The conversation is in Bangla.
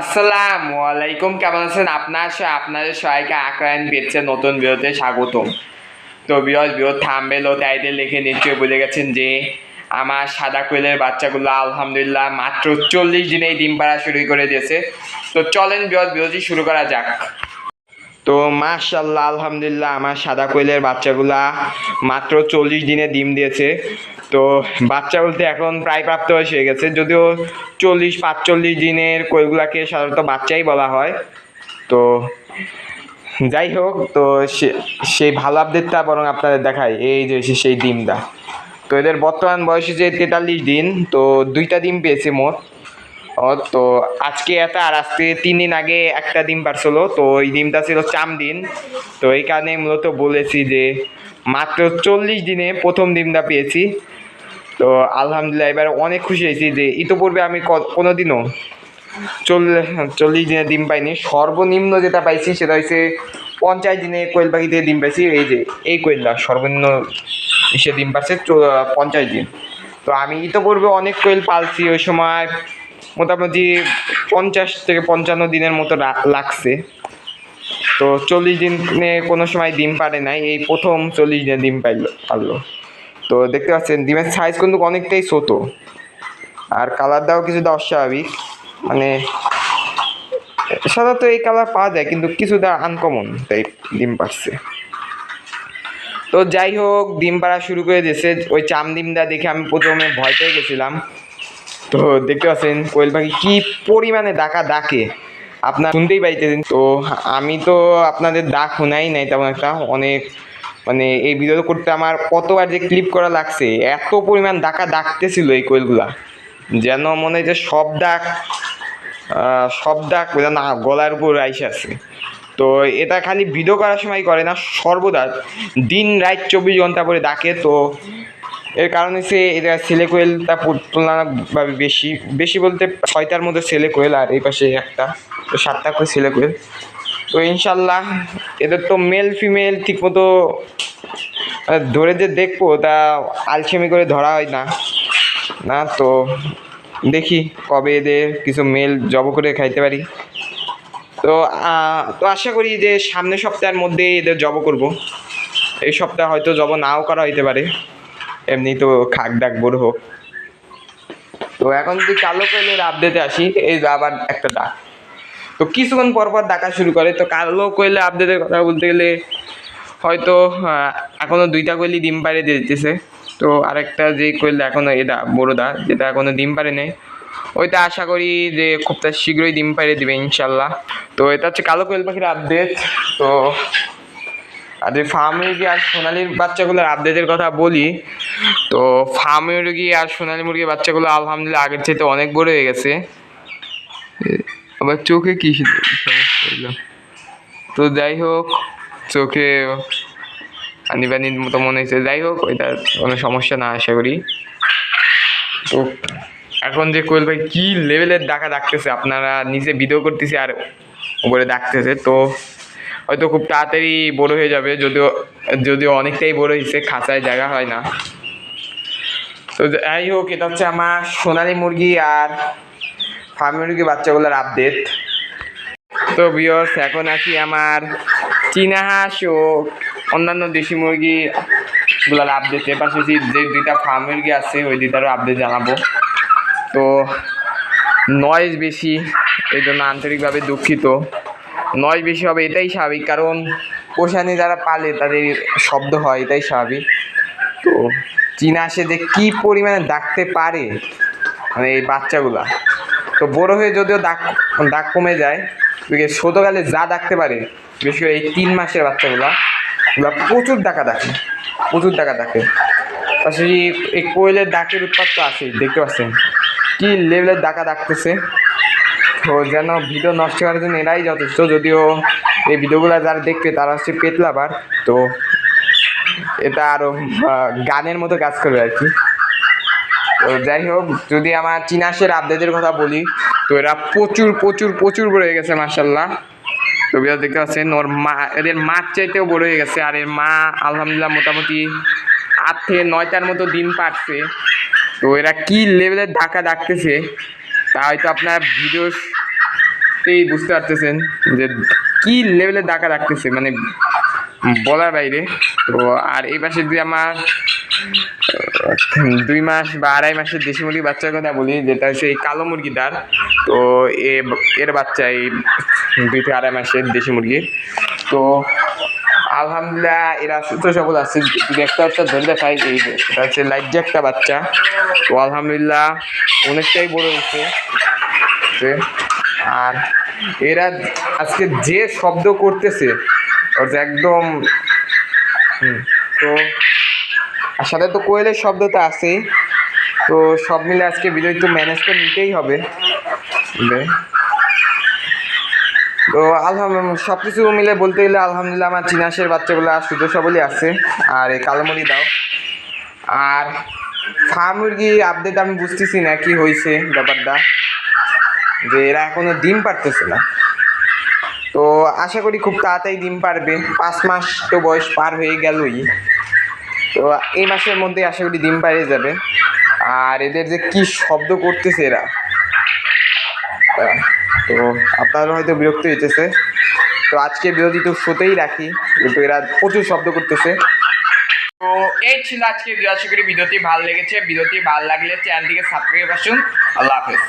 আসসালামু আলাইকুম, কেমন আছেন? আপনার আপনাদের সবাইকে আক্রায়ণ পেয়েছে নতুন বিরতে স্বাগতম। তো বিরত বিরত থামবেল ও তাইদের লিখে নিশ্চয়ই বলে গেছেন যে আমার সাদা কোয়েলের বাচ্চাগুলো আলহামদুলিল্লাহ মাত্র চল্লিশ দিনেই ডিম পাড়া শুরু করে দিয়েছে। তো চলেন বিরত বিরোধী শুরু করা যাক। তো মাশাল্লাহ আলহামদুলিল্লাহ, আমার সাদা কোয়েলের বাচ্চাগুলা মাত্র চল্লিশ দিনে ডিম দিয়েছে। তো বাচ্চা বলতে এখন প্রায় প্রাপ্ত বয়স হয়ে গেছে, যদিও চল্লিশ, পাঁচচল্লিশ দিনের কোয়েলগুলাকে সাধারণত বাচ্চাই বলা হয়। তো যাই হোক, তো সেই ভালো আপডেটটা বরং আপনাদের দেখাই, এই যে সেই ডিমটা। তো এদের বর্তমান বয়স হচ্ছে তেতাল্লিশ দিন, তো দুইটা ডিম পেয়েছে মোট। তো আজকে একটা আর আজকে তিন দিন আগে একটা ডিম পারছিল, তো ওই ডিমটা ছিল চাম দিন তো এই কারণে মূলত বলেছি যে মাত্র চল্লিশ দিনে প্রথম ডিমটা পেয়েছি। তো আলহামদুলিল্লাহ, এবার অনেক খুশি হয়েছি যে ইতোপূর্বে আমি কোনো দিনও চল্লিশ চল্লিশ দিনে ডিম পাইনি। সর্বনিম্ন যেটা পাইছি সেটা হচ্ছে পঞ্চাশ দিনে কোয়েল পাখিতে ডিম পাইছি। এই যে, এই কোয়েলটা সর্বনিম্ন সে ডিম পাচ্ছে পঞ্চাশ দিন। তো আমি ইতোপূর্বে অনেক কোয়েল পালছি ওই সময়। মোটামুটি পঞ্চাশ থেকে পঞ্চান্ন দিনের মতো লাগছে। তো চল্লিশ দিনে কোনো সময় ডিম পারে নাই, এই প্রথম চল্লিশ দিনে ডিম পাইল পারল। তো দেখতে পাচ্ছেন, ডিমের সাইজ কিন্তু অনেকটাই ছোটো। আর কালারটাও কিছুটা অস্বাভাবিক। মানে সাধারণত এই কালার পাওয়া যায়, কিন্তু কিছুটা আনকমন তাই ডিম পাচ্ছে তো যাই হোক, ডিম পাড়া শুরু করে দিয়েছে। ওই চাম ডিমটা দেখে আমি প্রথমে ভয় পেয়ে গেছিলাম। তো দেখতে পাচ্ছেন, কোয়েল পাখি কী পরিমাণে ডাকা ডাকে। আপনার শুনতেই পাইতেছেন। তো আমি তো আপনাদের ডাক শোনাই নাই তেমন একটা। অনেক মানে এই ভিডিও করতে আমার কতবার যে ক্লিপ করা লাগছে, এত পরিমাণ ডাকা ডাকতেছিল এই কোয়েলগুলা। যেন মনে হয় যে সব ডাক সব ডাক যেন গলার উপর আইসে আছে। তো এটা খালি ভিডিও করার সময় করে না, সর্বদা দিন রাত চব্বিশ ঘণ্টা করে ডাকে। তো এর কারণ হচ্ছে এটা ছেলে কোয়েলটা তুলনাভাবে বেশি বেশি বলতে ছয়টার মধ্যে ছেলে কোয়েল আর এই পাশে একটা, তো সাতটা করে ছেলে কোয়েল। তো ইনশাল্লাহ এদের তো মেল ফিমেল ঠিকমতো ধরে যে দেখব তা আলসেমি করে ধরা হয় না। না তো দেখি কবে এদের কিছু মেল জব করে খাইতে পারি। তো তো আশা করি যে সামনের সপ্তাহের মধ্যে এদের জব করব। এই সপ্তাহে হয়তো জব নাও করা হইতে পারে। এমনি তো খাক ডাক বড় হোক। তো এখন যদি কালো কোয়েলের আপডেটে আসি এই যে আবার একটা ডাক। তো কিছুক্ষণ পর পর ডাকা শুরু করে। তো কালো কোয়েলের আপডেটের কথা বলতে গেলে হয়তো আহ, এখনও দুইটা কোয়েলই ডিম পাড়ে দিতেছে। তো আরেকটা যে কোয়েল এখনও এটা বড়োদা যেটা এখনও ডিম পাড়ে নেই। ওইটা আশা করি যে খুব তার শীঘ্রই ডিম পাড়ে দিবে ইনশাল্লাহ। তো এটা হচ্ছে কালো কোয়েল পাখির আপডেট তো আর যে ফার্ম মুরগি আর সোনালির বাচ্চাগুলোর আপডেটের কথা বলি তো ফার্ম মুরগি আর সোনালি মুরগির বাচ্চাগুলো আলহামদুলিল্লাহ আগের চাইতে অনেক বড় হয়ে গেছে। আবার চোখে কি তো যাই হোক, চোখে পানি পানির মতো মনে হয়েছে যাই হোক ওইটার কোনো সমস্যা না, আশা করি। তো এখন যে কোয়েল ভাই কী লেভেলের ডাকা ডাকতেছে, আপনারা নিজে ভিডিও করতেছে আর উপরে ডাকতেছে। তো হয়তো খুব তাড়াতাড়ি বড় হয়ে যাবে, যদিও যদিও অনেকটাই বড় হয়েছে, খাঁচায় জায়গা হয় না। তো যাই হোক, এটা হচ্ছে আমার সোনালি মুরগি আর ফার্মি মুরগি বাচ্চাগুলোর আপডেট তো বিয়স এখন আছি আমার চীনা হাঁস ও অন্যান্য দেশি মুরগি গুলার আপডেট এর যে দুইটা ফার্ম মুরগি আছে, ওই দুইটারও আপডেট জানাব। তো নয়েজ বেশি, এই জন্য আন্তরিকভাবে দুঃখিত। নয়েজ বেশি হবে, এটাই স্বাভাবিক। কারণ পোষানি যারা পালে, তাদের শব্দ হয়, এটাই স্বাভাবিক। তো চীনা আসে যে কী পরিমাণে ডাকতে পারে মানে এই বাচ্চাগুলা। তো বড় হয়ে যদিও দাগ দাগ কমে যায় ছোটোকালে যা ডাকতে পারে করে এই তিন মাসের বাচ্চাগুলা ওগুলা প্রচুর ডাকা ডাকে, প্রচুর ডাকা ডাকে। পাশাপাশি এই কোয়েলের ডাকের উৎপাত তো আছেই, দেখতে পাচ্ছেন। কি লেভেলের ডাকা ডাকতেছে। তো যেন ভিডিও নষ্ট করার জন্য এরাই যথেষ্ট, যদিও এই ভিডিওগুলো যারা দেখবে তারা হচ্ছে পেতলাবার তো এটা আরও গানের মতো কাজ করবে আর কি। তো যাই হোক, যদি আমার চিনাসের আপডেটের কথা বলি, তো এরা প্রচুর প্রচুর প্রচুর বড় হয়ে গেছে মার্শাল্লাহ তো দেখতে পাচ্ছেন, ওর মা, এদের মার চাইতেও বড় হয়ে গেছে, আর এর মা, আলহামদুলিল্লাহ, মোটামুটি আট থেকে নয়টার মতো দিন পারছে তো এরা কি লেভেলের ঢাকা ডাকতেছে, তা হয়তো আপনার ভিডিও এই বুঝতে পারতেছেন যে কি লেভেলে ডাকা ডাকতেছে মানে বলার বাইরে। তো আর এই পাশে যদি আমার দুই মাস বা আড়াই মাসের দেশি মুরগির বাচ্চার কথা বলি, যেটা হচ্ছে এই কালো মুরগিটার তো এ এর বাচ্চা এই দুই থেকে আড়াই মাসের দেশি মুরগির তো আলহামদুলিল্লাহ এরা সুস্থ সবল আছে। যদি একটা বাচ্চা ধরে দেখাই, এই এটা হচ্ছে লাইট যে একটা বাচ্চা। তো আলহামদুলিল্লাহ অনেকটাই বড় হয়েছে। আর এরা আজকে যে শব্দ করতেছে একদম তো আর সাথে তো কোয়েলের শব্দ তো আছেই। তো সব মিলে আজকে ভিডিও একটু ম্যানেজ করে নিতেই হবে। তো আলহামদুলিল্লাহ সব কিছু মিলে বলতে গেলে আলহামদুলিল্লাহ আমার চিনাসের বাচ্চাগুলো আর সুযোগ সবলই আছে। আর এই কালোমরি দাও। আর ফার্ম মুরগি আপডেট আমি বুঝতেছি না কি হয়েছে ব্যাপারটা। যে এরা এখনও ডিম পারতেছে না। তো আশা করি খুব তাড়াতাড়ি ডিম পারবে। পাঁচ মাস তো বয়স পার হয়ে গেলই। তো এই মাসের মধ্যে আশা করি ডিম পারে যাবে। আর এদের যে কি শব্দ করতেছে এরা। তো আপনারা হয়তো বিরক্ত হইতেছে। তো আজকে বিরতি তো শোতেই রাখি, কিন্তু এরা প্রচুর শব্দ করতেছে। তো এই ছিল আজকে আশা করি ভিডিওটি ভালো লেগেছে। বিরতি ভালো লাগলে চ্যানেলটিকে সাবস্ক্রাইব আসুন আল্লাহ হাফেজ।